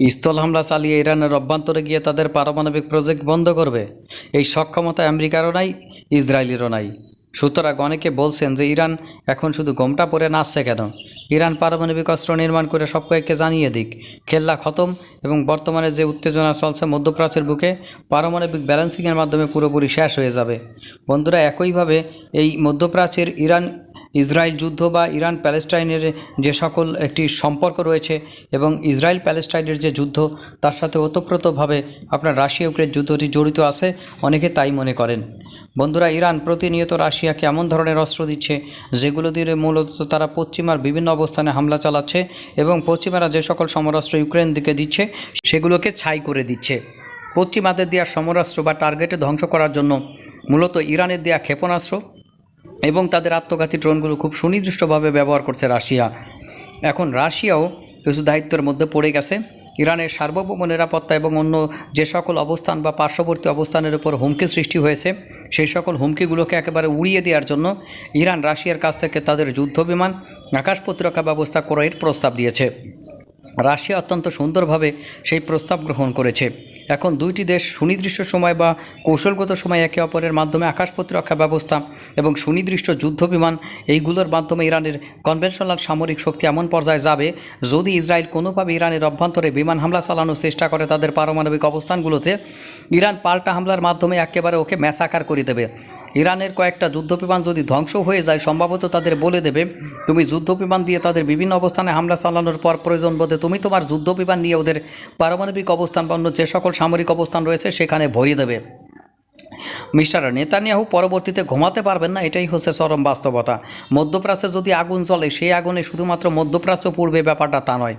স্থল হামলা চালিয়ে ইরানের অভ্যন্তরে গিয়ে তাদের পারমাণবিক প্রজেক্ট বন্ধ করবে। এই সক্ষমতা আমেরিকারও নাই, ইসরায়েলেরও নাই। সুতরাং অনেকে বলছেন যে ইরান এখন শুধু গোমটা পরে নাচছে কেন? ইরান পারমাণবিক অস্ত্র নির্মাণ করে সব কয়েককে জানিয়ে দিক। খেল্লা খতম এবং বর্তমানে যে উত্তেজনা চলছে মধ্যপ্রাচ্যের বুকে, পারমাণবিক ব্যালেন্সিংয়ের মাধ্যমে পুরোপুরি শেষ হয়ে যাবে। বন্ধুরা, একইভাবে এই মধ্যপ্রাচ্যের ইরান ইসরায়েল যুদ্ধ বা ইরান প্যালেস্টাইনের যে সকল একটি সম্পর্ক রয়েছে এবং ইসরায়েল প্যালেস্টাইনের যে যুদ্ধ, তার সাথে ওতপ্রোতভাবে আপনার রাশিয়া ইউক্রেন যুদ্ধটি জড়িত আছে, অনেকে তাই মনে করেন। বন্ধুরা, ইরান প্রতিনিয়ত রাশিয়াকে এমন ধরনের অস্ত্র দিচ্ছে, যেগুলো দিয়ে মূলত তারা পশ্চিমার বিভিন্ন অবস্থানে হামলা চালাচ্ছে এবং পশ্চিমারা যে সকল সমরাস্ত্র ইউক্রেন দিকে দিচ্ছে, সেগুলোকে ছাই করে দিচ্ছে। পশ্চিমাদের দেওয়া সমরাস্ত্র বা টার্গেটে ধ্বংস করার জন্য মূলত ইরানের দেওয়া ক্ষেপণাস্ত্র এবং তাদের আত্মঘাতী ড্রোনগুলো খুব সুনির্দিষ্টভাবে ব্যবহার করছে রাশিয়া। এখন রাশিয়াও কিছু দায়িত্বের মধ্যে পড়ে গেছে। ইরানের সার্বভৌম নিরাপত্তা এবং অন্য যে সকল অবস্থান বা পার্শ্ববর্তী অবস্থানের উপর হুমকি সৃষ্টি হয়েছে, সেই সকল হুমকিগুলোকে একেবারে উড়িয়ে দেওয়ার জন্য ইরান রাশিয়ার কাছ থেকে তাদের যুদ্ধ বিমান আকাশ প্রতিরক্ষা ব্যবস্থা ক্রয়ের প্রস্তাব দিয়েছে। রাশিয়া অত্যন্ত সুন্দরভাবে সেই প্রস্তাব গ্রহণ করেছে। এখন দুইটি দেশ সুনির্দিষ্ট সময় বা কৌশলগত সময় একে অপরের মাধ্যমে আকাশ প্রতিরক্ষা ব্যবস্থা এবং সুনির্দিষ্ট যুদ্ধ বিমান এইগুলোর মাধ্যমে ইরানের কনভেনশনাল সামরিক শক্তি এমন পর্যায়ে যাবে যদি ইসরায়েল কোনোভাবে ইরানের অভ্যন্তরে বিমান হামলা চালানোর চেষ্টা করে তাদের পারমাণবিক অবস্থানগুলোতে, ইরান পাল্টা হামলার মাধ্যমে একেবারে ওকে ম্যাসাকার করে দেবে। ইরানের কয়েকটা যুদ্ধ বিমান যদি ধ্বংস হয়ে যায়, সম্ভবত তাদের বলে দেবে, তুমি যুদ্ধ বিমান দিয়ে তাদের বিভিন্ন অবস্থানে হামলা চালানোর পর প্রয়োজন বোধে তুমি তোমার যুদ্ধ বিমান নিয়ে ওদের পারমাণবিক অবস্থান অন্য যে সকল সামরিক অবস্থান রয়েছে সেখানে ভরিয়ে দেবে। মিস্টার নেতানিয়াহু পরবর্তীতে ঘুমাতে পারবেন না, এটাই হচ্ছে চরম বাস্তবতা। মধ্যপ্রাচ্যে যদি আগুন জ্বলে, সেই আগুনে শুধুমাত্র মধ্যপ্রাচ্য পূর্বে ব্যাপারটা তা নয়।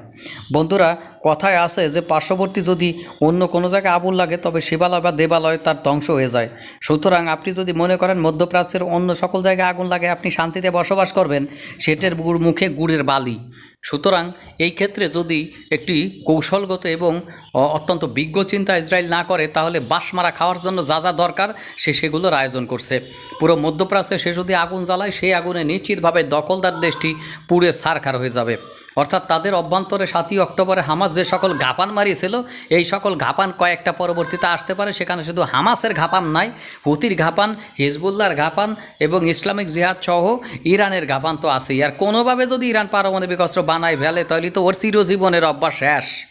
বন্ধুরা, কথায় আছে যে পার্শ্ববর্তী যদি অন্য কোনো জায়গায় আগুন লাগে, তবে শিবালয় বা দেবালয় তার ধ্বংস হয়ে যায়। সুতরাং আপনি যদি মনে করেন মধ্যপ্রাচ্যের অন্য সকল জায়গায় আগুন লাগে, আপনি শান্তিতে বসবাস করবেন, সেটের মুখে গুড়ের বালি। সুতরাং এই ক্ষেত্রে যদি একটি কৌশলগত এবং অত্যন্ত বিজ্ঞ চিন্তা ইসরায়েল না করে, তাহলে বাঁশ মারা খাওয়ার জন্য যা যা দরকার সে সেগুলোর আয়োজন করছে। পুরো মধ্যপ্রাচ্যে সে যদি আগুন জ্বালায়, সেই আগুনে নিশ্চিতভাবে দখলদার দেশটি পুড়ে সারখার হয়ে যাবে। অর্থাৎ তাদের অভ্যন্তরে সাতই অক্টোবরে হামাস যে সকল ঘাপান মারিয়েছিল, এই সকল ঘাপান কয়েকটা পরবর্তীতে আসতে পারে। সেখানে শুধু হামাসের ঘাপান নাই, হুতির ঘাপান হিজবুল্লার ঘাপান এবং ইসলামিক জিহাদ সহ ইরানের ঘাপান তো আছেই। আর কোনোভাবে যদি ইরান পারমাণবিক অস্ত্র বানায় ফেলে, তাহলে তো ওর চিরজীবনের অভ্যাস শেষ।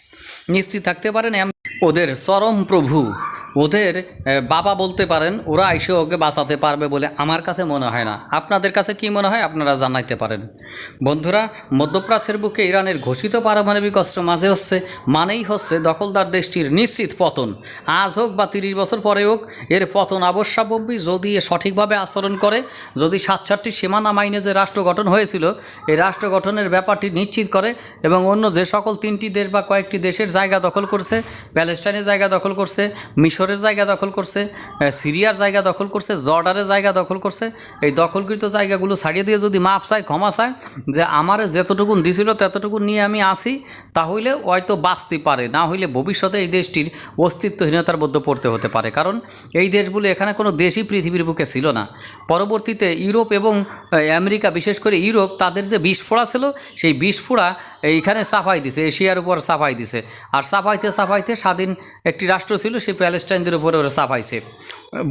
নিশ্চিত থাকতে পারেন। ওদের চরম প্রভু। ওদের বাবা বলতে পারেন, ওরা আইসে ওকে বাঁচাতে পারবে বলে আমার কাছে মনে হয় না। আপনাদের কাছে কি মনে হয় আপনারা জানাইতে পারেন। বন্ধুরা, মধ্যপ্রাচ্যের বুকে ইরানের ঘোষিত পারমাণবিক অস্ত্র মাঝে হচ্ছে, মানেই হচ্ছে দখলদার দেশটির নিশ্চিত পতন। আজ হোক বা তিরিশ বছর পরে হোক, এর পতন অবশ্যাবম্বী যদি এ সঠিকভাবে আচরণ করে, যদি সাতষট্টি সীমানা মাইনে যে রাষ্ট্র গঠন হয়েছিল, এই রাষ্ট্র গঠনের ব্যাপারটি নিশ্চিত করে এবং অন্য যে সকল তিনটি দেশ বা কয়েকটি দেশের জায়গা দখল করছে প্যালেস্টাইনের জায়গা দখল করছে, মিশরের জায়গা দখল করছে সিরিয়ার জায়গা দখল করছে জর্ডারের জায়গা দখল করছে। এই দখলকৃত জায়গাগুলো ছাড়িয়ে দিয়ে যদি মাপ চায়, ক্ষমা চায়, যে আমার যেতটুকুন দিছিল ততটুকু নিয়ে আমি আসি, তাহলে হয়তো বাঁচতে পারে। না হইলে ভবিষ্যতে এই দেশটির অস্তিত্বহীনতার মধ্যে পড়তে হতে পারে। কারণ এই দেশগুলো এখানে কোনো দেশই পৃথিবীর বুকে ছিল না। পরবর্তীতে ইউরোপ এবং আমেরিকা, বিশেষ করে ইউরোপ, তাদের যে বিস্ফোড়া ছিল, সেই বিস্ফোড়া এইখানে সাফাই দিছে, এশিয়ার উপর সাফাই দিছে। আর সাফাইতে সাফাইতে স্বাধীন একটি রাষ্ট্র ছিল সেই প্যালেস্টাইনদের উপরে ওরা সাফাইছে।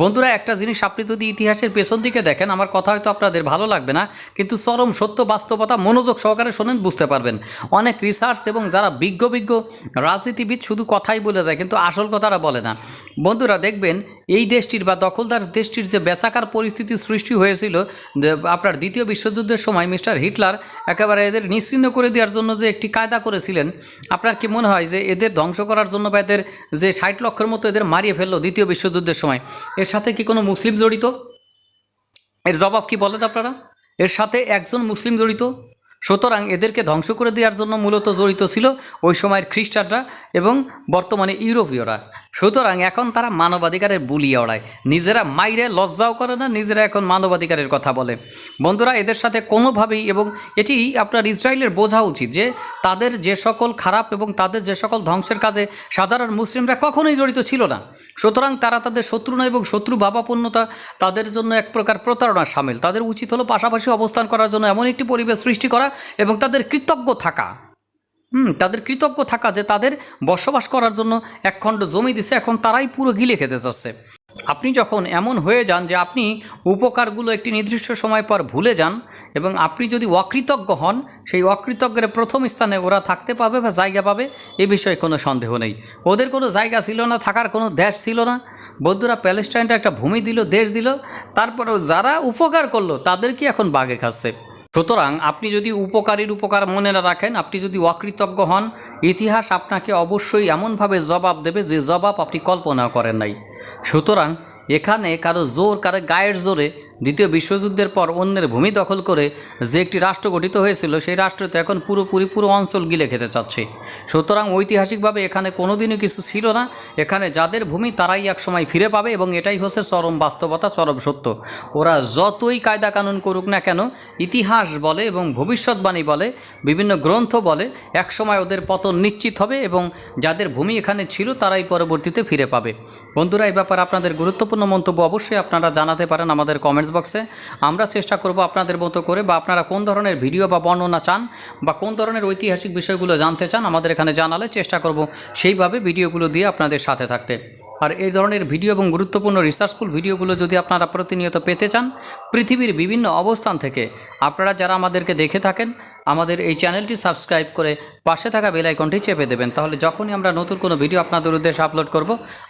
বন্ধুরা, একটা জিনিস আপনি যদি ইতিহাসের পেছন দিকে দেখেন, আমার কথা হয়তো আপনাদের ভালো লাগবে না, কিন্তু চরম সত্য, বাস্তবতা মনোযোগ সহকারে শোনেন, বুঝতে পারবেন। অনেক রিসার্চ এবং যারা বিজ্ঞ বিজ্ঞ রাজনীতিবিদ শুধু কথাই বলে যায়, কিন্তু আসল কথাটা বলে না। বন্ধুরা, দেখবেন এই দেশটির বা দখলদার দেশটির যে বেচাকার পরিস্থিতি সৃষ্টি হয়েছিল আপনার দ্বিতীয় বিশ্বযুদ্ধের সময় মিস্টার হিটলার একেবারে এদের নিশ্চিহ্ন করে দেওয়ার জন্য যে একটি কায়দা করেছিলেন, আপনার কি মনে হয় যে এদের ধ্বংস করার জন্য বা এদের যে ষাট লক্ষের মতো এদের মারিয়ে ফেলল দ্বিতীয় বিশ্বযুদ্ধের সময়? এর সাথে কি কোনো মুসলিম জড়িত? এর জবাব কি বলেন আপনারা? এর সাথে একজন মুসলিম জড়িত? সুতরাং এদেরকে ধ্বংস করে দেওয়ার জন্য মূলত জড়িত ছিল ওই সময়ের খ্রিস্টানরা এবং বর্তমানে ইউরোপীয়রা। সুতরাং এখন তারা মানবাধিকারের বুলিয়ে ওড়ায় নিজেরা মাইরে লজ্জাও করে না, নিজেরা এখন মানবাধিকারের কথা বলে। বন্ধুরা, এদের সাথে কোনোভাবেই এবং এটি আপনার ইসরায়েলের বোঝা উচিত যে তাদের যে সকল খারাপ এবং তাদের যে সকল ধ্বংসের কাজে সাধারণ মুসলিমরা কখনোই জড়িত ছিল না। সুতরাং তারা তাদের শত্রু না এবং শত্রু ভাবাপন্নতা তাদের জন্য এক প্রকার প্রতারণার সামিল। তাদের উচিত হলো পাশাপাশি অবস্থান করার জন্য এমন একটি পরিবেশ সৃষ্টি করা এবং তাদের কৃতজ্ঞ থাকা। হুম, তাদের কৃতজ্ঞ থাকা যে তাদের বসবাস করার জন্য একখণ্ড জমি দিছে, এখন তারাই পুরো গিলে খেতে চাচ্ছে। আপনি যখন এমন হয়ে যান যে আপনি উপকারগুলো একটি নির্দিষ্ট সময় পর ভুলে যান এবং আপনি যদি অকৃতজ্ঞ হন, সেই অকৃতজ্ঞের প্রথম স্থানে ওরা থাকতে পাবে বা জায়গা পাবে, এ বিষয়ে কোনো সন্দেহ নেই। ওদের কোনো জায়গা ছিল না, থাকার কোনো দেশ ছিল না। বৌদ্ধরা প্যালেস্টাইনটা একটা ভূমি দিল, দেশ দিল, তারপরেও যারা উপকার করল, তাদেরকে এখন বাগে খাচ্ছে। সুতরাং আপনি যদি উপকারীর উপকার মনে না রাখেন, আপনি যদি অকৃতজ্ঞ হন, ইতিহাস আপনাকে অবশ্যই এমনভাবে জবাব দেবে যে জবাব আপনি কল্পনা করেন নাই। সুতরাং এখানে কারও জোর, কারও গায়ের জোরে দ্বিতীয় বিশ্বযুদ্ধের পর অন্যের ভূমি দখল করে যে একটি রাষ্ট্র গঠিত হয়েছিল, সেই রাষ্ট্রতে এখন পুরোপুরি পুরো অঞ্চল গিলে খেতে চাচ্ছে। সুতরাং ঐতিহাসিকভাবে এখানে কোনোদিনও কিছু ছিল না। এখানে যাদের ভূমি, তারাই একসময় ফিরে পাবে এবং এটাই হচ্ছে চরম বাস্তবতা, চরম সত্য। ওরা যতই কায়দা কানুন করুক না কেন, ইতিহাস বলে এবং ভবিষ্যৎবাণী বলে, বিভিন্ন গ্রন্থ বলে, একসময় ওদের পতন নিশ্চিত হবে এবং যাদের ভূমি এখানে ছিল, তারাই পরবর্তীতে ফিরে পাবে। বন্ধুরা এই ব্যাপারে আপনাদের গুরুত্বপূর্ণ মন্তব্য অবশ্যই আপনারা জানাতে পারেন আমাদের কমেন্টস বক্সে আমরা চেষ্টা করব আপনাদের মতো করে বা আপনারা কোন ধরনের ভিডিও বা বর্ণনা চান বা কোন ধরনের ঐতিহাসিক বিষয়গুলো জানতে চান আমাদের এখানে জানালে চেষ্টা করব সেইভাবে ভিডিওগুলো দিয়ে আপনাদের সাথে থাকতে। আর এই ধরনের ভিডিও এবং গুরুত্বপূর্ণ রিসার্চফুল ভিডিওগুলো যদি আপনারা প্রতিনিয়ত পেতে চান, পৃথিবীর বিভিন্ন অবস্থান থেকে আপনারা যারা আমাদেরকে দেখে থাকেন আমাদের এই চ্যানেলটি সাবস্ক্রাইব করে পাশে থাকা বেল আইকনটি চেপে দেবেন। তাহলে যখনই আমরা নতুন কোনো ভিডিও আপনাদের উদ্দেশ্যে আপলোড করব,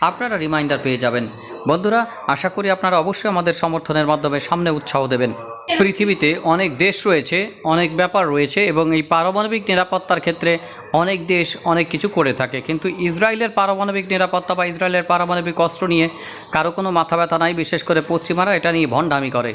আপনারা রিমাইন্ডার পেয়ে যাবেন। বন্ধুরা, আশা করি আপনারা অবশ্যই আমাদের সমর্থনের মাধ্যমে সামনে উৎসাহ দেবেন। পৃথিবীতে অনেক দেশ রয়েছে, অনেক ব্যাপার রয়েছে এবং এই পারমাণবিক নিরাপত্তার ক্ষেত্রে অনেক দেশ অনেক কিছু করে থাকে। কিন্তু ইসরায়েলের পারমাণবিক নিরাপত্তা বা ইসরায়েলের পারমাণবিক অস্ত্র নিয়ে কারও কোনো মাথা ব্যথা নাই, বিশেষ করে পশ্চিমারা এটা নিয়ে ভণ্ডামি করে।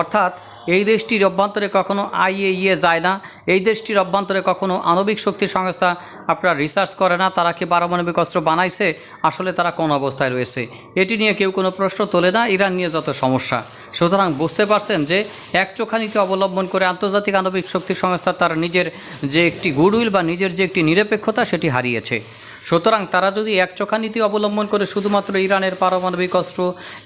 অর্থাৎ এই দেশটির অভ্যন্তরে কখনো আইএইএ যায় না, এই দেশটির অভ্যন্তরে কখনো আণবিক শক্তি সংস্থা আপনার রিসার্চ করে না, তারা কি পারমাণবিক অস্ত্র বানাইছে? আসলে তারা কোন অবস্থায় রয়েছে? এটি নিয়ে কেউ কোনো প্রশ্ন তোলে না, ইরান নিয়ে যত সমস্যা। সুতরাং বুঝতে পারছেন যে এক চোখানিকে অবলম্বন করে আন্তর্জাতিক আণবিক শক্তি সংস্থা তার নিজের যে একটি গুডউইল বা নিজের যে একটি নিরপেক্ষতা সেটি হারিয়েছে। সুতরাং তারা যদি এক চোখা নীতি অবলম্বন করে শুধুমাত্র ইরানের পারমাণবিক অস্ত্র,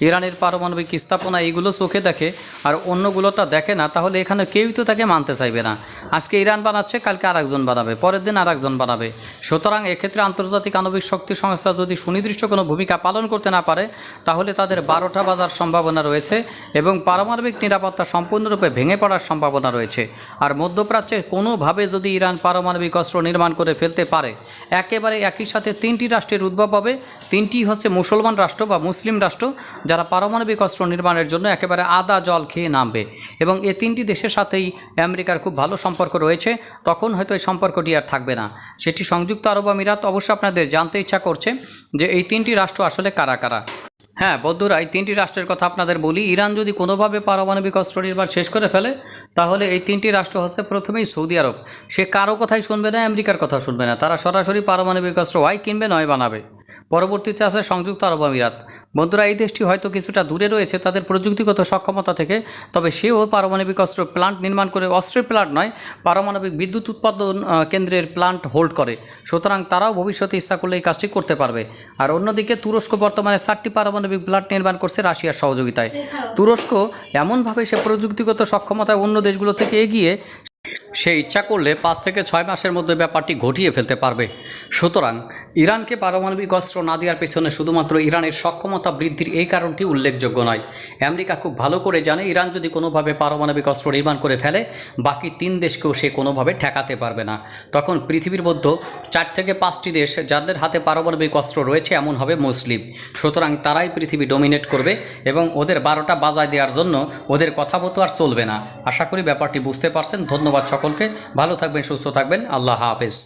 ইরানের পারমাণবিক স্থাপনা এইগুলো চোখে দেখে, আর অন্যগুলো দেখে না, তাহলে এখানে কেউই তো তাকে মানতে চাইবে না। আজকে ইরান বানাচ্ছে, কালকে আরেকজন বানাবে, পরের দিন আরেকজন বানাবে। সুতরাং এক্ষেত্রে আন্তর্জাতিক আণবিক শক্তি সংস্থা যদি সুনির্দিষ্ট কোনো ভূমিকা পালন করতে না পারে, তাহলে তাদের বারোটা বাজার সম্ভাবনা রয়েছে এবং পারমাণবিক নিরাপত্তা সম্পূর্ণরূপে ভেঙে পড়ার সম্ভাবনা রয়েছে। আর মধ্যপ্রাচ্যে কোনোভাবে যদি ইরান পারমাণবিক অস্ত্র নির্মাণ করে ফেলতে পারে, একেবারে একই সাথে তিনটি রাষ্ট্রের উদ্ভব হবে। তিনটি হচ্ছে মুসলমান রাষ্ট্র বা মুসলিম রাষ্ট্র, যারা পারমাণবিক অস্ত্র নির্মাণের জন্য একেবারে আদা জল খেয়ে নামবে। এবং এ তিনটি দেশের সাথেই আমেরিকার খুব ভালো সম্পর্ক রয়েছে, তখন হয়তো এই সম্পর্কটি আর থাকবে না। সেটি সংযুক্ত আরব আমিরাত অবশ্য আপনাদের জানতে ইচ্ছা করছে যে এই তিনটি রাষ্ট্র আসলে কারা কারা। হ্যাঁ বৌদ্ধরা এই তিনটি রাষ্ট্রের কথা আপনাদের বলি। ইরান যদি কোনোভাবে পারমাণবিক অস্ত্র নির্মাণ শেষ করে ফেলে, তাহলে এই তিনটি রাষ্ট্র হচ্ছে প্রথমেই সৌদি আরব। সে কারও কথাই শুনবে না, আমেরিকার কথা শুনবে না। তারা সরাসরি পারমাণবিক অস্ত্র হয় কিনবে, নয় বানাবে। পরবর্তীতে আছে সংযুক্ত আরব আমিরাত। বন্ধুরা, এই দেশটি হয়তো কিছুটা দূরে রয়েছে, তাদের প্রযুক্তিগত সক্ষমতা থেকে। তবে সেও পারমাণবিক অস্ত্র প্লান্ট নির্মাণ করে, অস্ত্রের প্লান্ট নয়, পারমাণবিক বিদ্যুৎ উৎপাদন কেন্দ্রের প্লান্ট হোল্ড করে। সুতরাং তারাও ভবিষ্যতে ইচ্ছা করলে এই কাজটি করতে পারবে। আর অন্যদিকে, তুরস্ক বর্তমানে চারটি পারমাণবিক প্লান্ট নির্মাণ করছে রাশিয়ার সহযোগিতায়। তুরস্ক এমনভাবে সে প্রযুক্তিগত সক্ষমতায় অন্য দেশগুলো থেকে এগিয়ে সে ইচ্ছা করলে পাঁচ থেকে ছয় মাসের মধ্যে ব্যাপারটি ঘটিয়ে ফেলতে পারবে। সুতরাং ইরানকে পারমাণবিক অস্ত্র না দেওয়ার পেছনে শুধুমাত্র ইরানের সক্ষমতা বৃদ্ধির এই কারণটি উল্লেখযোগ্য নয়। আমেরিকা খুব ভালো করে জানে ইরান যদি কোনোভাবে পারমাণবিক অস্ত্র নির্মাণ করে ফেলে, বাকি তিন দেশকেও সে কোনোভাবে ঠেকাতে পারবে না। তখন পৃথিবীর মধ্যে চার থেকে পাঁচটি দেশ যাদের হাতে পারমাণবিক অস্ত্র রয়েছে এমন হবে মুসলিম। সুতরাং তারাই পৃথিবী ডোমিনেট করবে এবং ওদের বারোটা বাজায় দেওয়ার জন্য ওদের কথা মতো আর চলবে না। আশা করি ব্যাপারটি বুঝতে পারছেন। ধন্যবাদ সকলকে ভালো থাকবেন সুস্থ থাকবেন। আল্লাহ হাফেজ।